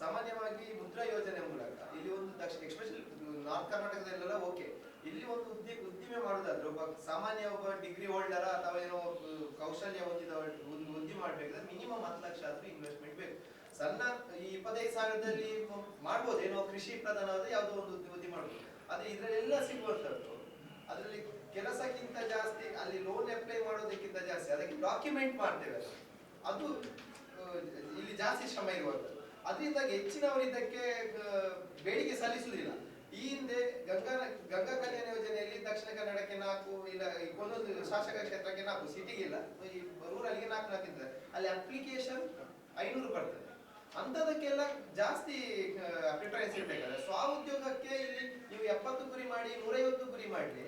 ಸಾಮಾನ್ಯವಾಗಿ ಮುದ್ರಾ ಯೋಜನೆ ಮೂಲಕ ಇಲ್ಲಿ ಒಂದು ದಕ್ಷಿಣ ಎಸ್ಪೆಷಲಿ ನಾರ್ತ್ ಕರ್ನಾಟಕದಲ್ಲೆಲ್ಲ ಓಕೆ ಇಲ್ಲಿ ಒಂದು ಉದ್ದಿ, ಉದ್ದಿಮೆ ಮಾಡೋದಾದ್ರೆ ಒಬ್ಬ ಸಾಮಾನ್ಯ ಒಬ್ಬ ಡಿಗ್ರಿ ಹೋಲ್ಡರ್ ಅಥವಾ ಏನೋ ಕೌಶಲ್ಯ ಹೊಂದಿದ ಒಂದು ಉದ್ದಿ ಮಾಡ್ಬೇಕಾದ್ರೆ ಮಿನಿಮಮ್ ಹತ್ತು ಲಕ್ಷ ಆದ್ರೂ ಇನ್ವೆಸ್ಟ್ಮೆಂಟ್ ಬೇಕು. ಸಣ್ಣ ಈ ಇಪ್ಪತ್ತೈದು ಸಾವಿರದಲ್ಲಿ ಮಾಡ್ಬೋದು, ಏನೋ ಕೃಷಿ ಪ್ರಧಾನವಾದ ಯಾವುದೋ ಒಂದು ಉದ್ದಿ ಮಾಡ್ಬೋದು. ಆದ್ರೆ ಇದ್ರಲ್ಲೆಲ್ಲ ಸಿಗುವಂತದ್ದು ಅದರಲ್ಲಿ ಕೆಲಸಕ್ಕಿಂತ ಜಾಸ್ತಿ, ಅಲ್ಲಿ ಲೋನ್ ಅಪ್ಲೈ ಮಾಡೋದಕ್ಕಿಂತ ಜಾಸ್ತಿ, ಅದಕ್ಕೆ ಡಾಕ್ಯುಮೆಂಟ್ ಮಾಡ್ತೇವೆ ಅದು ಇಲ್ಲಿ ಜಾಸ್ತಿ ಶ್ರಮ ಇರುವಂಥದ್ದು. ಅದರಿಂದಾಗಿ ಹೆಚ್ಚಿನವರು ಇದಕ್ಕೆ ಬೇಡಿಕೆ ಸಲ್ಲಿಸುವುದಿಲ್ಲ. ಈ ಹಿಂದೆ ಗಂಗಾ ಗಂಗಾ ಕಲ್ಯಾಣ ಯೋಜನೆಯಲ್ಲಿ ದಕ್ಷಿಣ ಕನ್ನಡಕ್ಕೆ ನಾಲ್ಕು ಇಲ್ಲ ಒಂದೊಂದು ಶಾಸಕ ಕ್ಷೇತ್ರಕ್ಕೆ ನಾಲ್ಕು ಸಿಟಿಗಿಲ್ಲ ಈ ರೂರಲ್ಗೆ ನಾಲ್ಕು ನಾಲ್ಕು ಇದ್ದಾರೆ ಅಲ್ಲಿ ಅಪ್ಲಿಕೇಶನ್ ಐನೂರು ಬರ್ತದೆ. ಅಂಥದಕ್ಕೆಲ್ಲ ಜಾಸ್ತಿ ಪ್ರಿಫರೆನ್ಸ್ ಇರ್ಬೇಕಾದ್ರೆ ಸ್ವ ಉದ್ಯೋಗಕ್ಕೆ ಇಲ್ಲಿ ನೀವು ಎಪ್ಪತ್ತು ಗುರಿ ಮಾಡಿ ನೂರೈವತ್ತು ಗುರಿ ಮಾಡಿ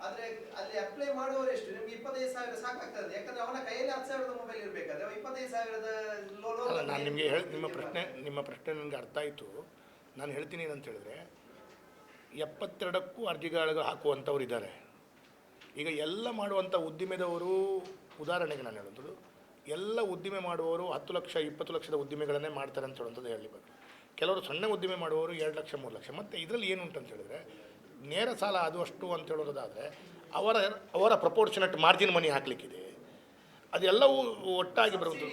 ಆದ್ರೆ ಅಲ್ಲಿ ಅಪ್ಲೈ ಮಾಡುವವರು ಎಷ್ಟು? ನಿಮ್ಗೆ ಇಪ್ಪತ್ತೈದು ಸಾವಿರ ಸಾಕಾಗ್ತದೆ. ಯಾಕಂದ್ರೆ ಅವನ ಕೈಯಲ್ಲಿ ಹತ್ತು ಸಾವಿರದ ಮೊಬೈಲ್ ಇರಬೇಕಾದ್ರೆ ಇಪ್ಪತ್ತೈದು ಸಾವಿರದ ಲೋ- ಲೋ- ಅಲ್ಲ ನಾನು ನಿಮಗೆ ಹೇಳಿ ನಿಮ್ಮ ಪ್ರಶ್ನೆ ನಿಮ್ಮ ಪ್ರಶ್ನೆ ನನಗೆ ಅರ್ಥ ಆಯಿತು. ನಾನು ಹೇಳ್ತೀನಿ ಏನಂತ ಹೇಳಿದ್ರೆ ಎಪ್ಪತ್ತೆರಡಕ್ಕೂ ಅರ್ಜಿಗಳು ಹಾಕುವಂಥವ್ರು ಇದ್ದಾರೆ. ಈಗ ಎಲ್ಲ ಮಾಡುವಂಥ ಉದ್ದಿಮೆದವರು, ಉದಾಹರಣೆಗೆ ನಾನು ಹೇಳೋದು ಎಲ್ಲ ಉದ್ದಿಮೆ ಮಾಡುವವರು ಹತ್ತು ಲಕ್ಷ, ಇಪ್ಪತ್ತು ಲಕ್ಷದ ಉದ್ದಿಮೆಗಳನ್ನೇ ಮಾಡ್ತಾರೆ ಅಂತ ಹೇಳುವಂಥದ್ದು ಹೇಳಬೇಕು ಕೆಲವರು ಸಣ್ಣ ಉದ್ದಿಮೆ ಮಾಡುವವರು ಎರಡು ಲಕ್ಷ, ಮೂರು ಲಕ್ಷ. ಮತ್ತು ಇದರಲ್ಲಿ ಏನು ಉಂಟು ಅಂತ ಹೇಳಿದ್ರೆ, ನೇರ ಸಾಲ ಅದು ಅಷ್ಟು ಅಂತ ಹೇಳೋದಾದರೆ ಅವರ ಅವರ ಪ್ರಪೋರ್ಷನಟ್ ಮಾರ್ಜಿನ್ ಮನಿ ಹಾಕಲಿಕ್ಕಿದೆ. ಅದೆಲ್ಲವೂ ಒಟ್ಟಾಗಿ ಬರುವುದು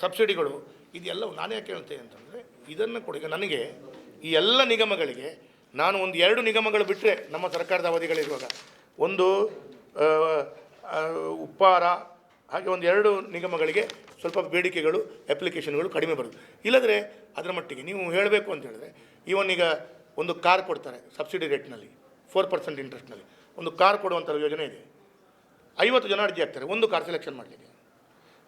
ಸಬ್ಸಿಡಿಗಳು ಇದೆಲ್ಲವೂ ನಾನು ಯಾಕೆ ಹೇಳ್ತೇನೆ ಅಂತಂದರೆ, ಇದನ್ನು ಕೊಡಿ ನನಗೆ ಈ ಎಲ್ಲ ನಿಗಮಗಳಿಗೆ ನಾನು ಒಂದು ಎರಡು ನಿಗಮಗಳು ಬಿಟ್ಟರೆ ನಮ್ಮ ಸರ್ಕಾರದ ಅವಧಿಗಳಿರುವಾಗ. ಒಂದು ಉಪ್ಪಾರ, ಹಾಗೆ ಒಂದು ಎರಡು ನಿಗಮಗಳಿಗೆ ಸ್ವಲ್ಪ ಬೇಡಿಕೆಗಳು ಅಪ್ಲಿಕೇಶನ್ಗಳು ಕಡಿಮೆ ಬರುತ್ತೆ ಇಲ್ಲದ್ರೆ ಅದರ ಮಟ್ಟಿಗೆ ನೀವು ಹೇಳಬೇಕು ಅಂತ ಹೇಳಿದ್ರೆ ಈಗ ಒಂದು ಕಾರ್ ಕೊಡ್ತಾರೆ ಸಬ್ಸಿಡಿ ರೇಟ್ನಲ್ಲಿ ಫೋರ್ ಪರ್ಸೆಂಟ್ ಇಂಟ್ರೆಸ್ಟ್ನಲ್ಲಿ ಒಂದು ಕಾರ್ ಕೊಡುವಂಥ ಯೋಜನೆ ಇದೆ. ಐವತ್ತು ಜನ ಅರ್ಜಿ ಹಾಕ್ತಾರೆ, ಒಂದು ಕಾರ್ ಸೆಲೆಕ್ಷನ್ ಮಾಡಲಿಕ್ಕೆ.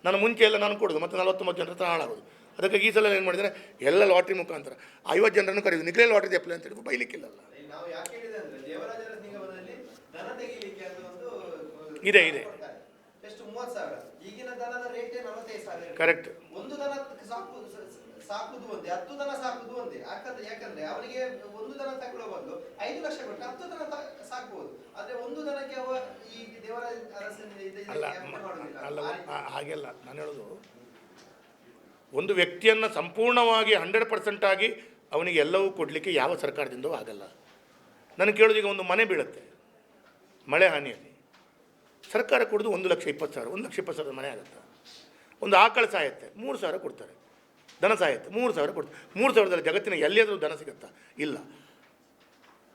ನಾನು ಮುಂಚೆ ಎಲ್ಲ ನಾನು ಕೊಡೋದು, ಮತ್ತು ನಲವತ್ತೊಂಬತ್ತು ಜನರ ಹತ್ರ ಹಾಳಾಗೋದು. ಅದಕ್ಕಾಗಿ ಈ ಸಲ ಏನು ಮಾಡಿದರೆ ಎಲ್ಲ ಲಾಟ್ರಿ ಮುಖಾಂತರ. ಐವತ್ತು ಜನರನ್ನು ಕರೆಯುವುದು. ನಿಖಲೇ ಲಾಟ್ರಿ ಅಪ್ಲೈ ಅಂತ ಹೇಳಿ ಬೈಲಿಕ್ಕಿಲ್ಲ ಇದೆ, ಇದೆ. ಕರೆಕ್ಟ್ ಸಾಕುದು ಒಂದೇ ಹತ್ತು ದನ ಸಾಕುದು ಒಂದೇ. ಯಾಕಂದ್ರೆ ಯಾಕಂದ್ರೆ ಅವನಿಗೆ ಒಂದು ದನ ತಗೊಳ್ಳೋ ಬದಲು ಐದು ಲಕ್ಷ ಕೊಟ್ಟು ಹತ್ತು ದನ ತ- ಆದ್ರೆ ಒಂದು ದನಕ್ಕೆ ಅವ ಈ ದೇವರಾಜ ಅರಸಿನ ಇದು- ಅಲ್ಲ ಹಾಗೆಲ್ಲ ನಾನು ಹೇಳೋದು ಒಂದು ವ್ಯಕ್ತಿಯನ್ನು ಸಂಪೂರ್ಣವಾಗಿ ಹಂಡ್ರೆಡ್ ಪರ್ಸೆಂಟ್ ಆಗಿ ಅವನಿಗೆ ಎಲ್ಲವೂ ಕೊಡಲಿಕ್ಕೆ ಯಾವ ಸರ್ಕಾರದಿಂದಲೂ ಆಗಲ್ಲ. ನನಗೆ ಕೇಳೋದು ಈಗ ಒಂದು ಮನೆ ಬೀಳುತ್ತೆ. ಮಳೆ ಹಾನಿಯಲ್ಲಿ. ಸರ್ಕಾರ ಕೊಡೋದು ಒಂದು ಲಕ್ಷ ಇಪ್ಪತ್ತು ಸಾವಿರ, ಒಂದು ಲಕ್ಷ ಇಪ್ಪತ್ತು ಸಾವಿರದ ಮನೆ ಆಗುತ್ತೆ. ಒಂದು ಆಕಳ ಸಾಯತ್ತೆ, ಮೂರು ಸಾವಿರ ಕೊಡ್ತಾರೆ. ದನ ಸಾಯತ್ತೆ, ಮೂರು ಸಾವಿರ ಕೊಡ್ತಾರೆ. ಮೂರು ಸಾವಿರದಲ್ಲಿ ಜಗತ್ತಿನ ಎಲ್ಲಿಯಾದರೂ ದನ ಸಿಗುತ್ತಾ? ಇಲ್ಲ.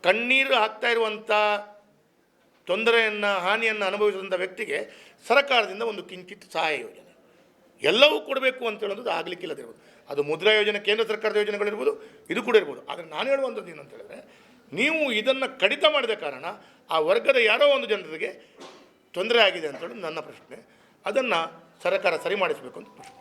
ಕಣ್ಣೀರು ಹಾಕ್ತಾ ಇರುವಂಥ ತೊಂದರೆಯನ್ನು, ಹಾನಿಯನ್ನು ಅನುಭವಿಸಿದಂಥ ವ್ಯಕ್ತಿಗೆ ಸರ್ಕಾರದಿಂದ ಒಂದು ಕಿಂಚಿತ್ ಸಹಾಯ ಯೋಜನೆ. ಎಲ್ಲವೂ ಕೊಡಬೇಕು ಅಂತ ಹೇಳೋದು ಆಗಲಿಕ್ಕಿಲ್ಲದಿರ್ಬೋದು ಅದು ಮುದ್ರಾ ಯೋಜನೆ, ಕೇಂದ್ರ ಸರ್ಕಾರದ ಯೋಜನೆಗಳಿರ್ಬೋದು ಇದು ಕೂಡ ಇರ್ಬೋದು. ಆದರೆ ನಾನು ಹೇಳುವಂಥದ್ದು ಏನಂತ ಹೇಳಿದ್ರೆ, ನೀವು ಇದನ್ನು ಕಡಿತ ಮಾಡಿದ ಕಾರಣ ಆ ವರ್ಗದ ಯಾರೋ ಒಂದು ಜನರಿಗೆ ತೊಂದರೆ ಆಗಿದೆ ಅಂತ ಹೇಳಿ ನನ್ನ ಪ್ರಶ್ನೆ. ಅದನ್ನು ಸರ್ಕಾರ ಸರಿ ಮಾಡಿಸಬೇಕು ಅಂತ ಪ್ರಶ್ನೆ.